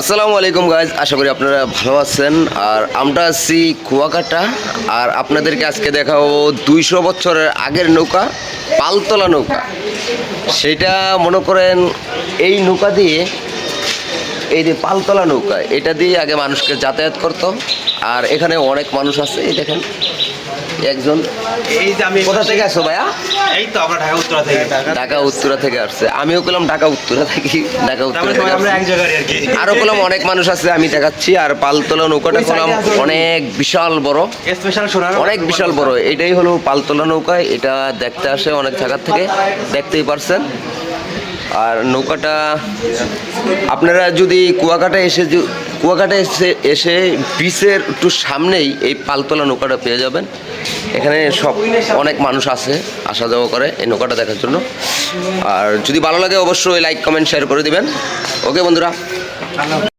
আসসালামু আলাইকুম গাইজ আশা করি আপনারা ভালো আছেন। আর আমরা আছি কুয়াকাটা, আর আপনাদেরকে আজকে দেখাবো দুইশো বছরের আগের নৌকা, পালতলা নৌকা। সেটা মনে করেন এই নৌকা দিয়ে, এই যে পালতলা নৌকা, এটা দিয়ে আগে মানুষকে যাতায়াত করতো। আর এখানে অনেক মানুষ আছে, এই দেখেন। একজন। এই যে আমি কোথা থেকে আসো ভাইয়া? এই তো আমরা ঢাকা উত্তরা থেকে ঢাকা উত্তরা থেকে আসছে। আমিও পেলাম ঢাকা উত্তরা থেকে ঢাকা উত্তরা থেকে আমরা। এক জায়গায় আর কি। আরও কলম অনেক মানুষ আছে আমি দেখাচ্ছি। আর পালতোলা নৌকাটা কলম অনেক বিশাল বড়। স্পেশাল সোনার অনেক বিশাল বড়। এটাই হলো পালতোলা নৌকা। এটা দেখতে আসে অনেক জায়গার থেকে। দেখতেই পারছেন। আর নৌকাটা আপনারা যদি কুয়াকাটা এসে কুয়াকাটা এসে এসে বিচের একটু সামনেই এই পালতলা নৌকাটা পেয়ে যাবেন। এখানে সব অনেক মানুষ আছে আসা যাওয়া করে এই নৌকাটা দেখার জন্য। আর যদি ভালো লাগে অবশ্যই লাইক কমেন্ট শেয়ার করে দিবেন। ওকে বন্ধুরা।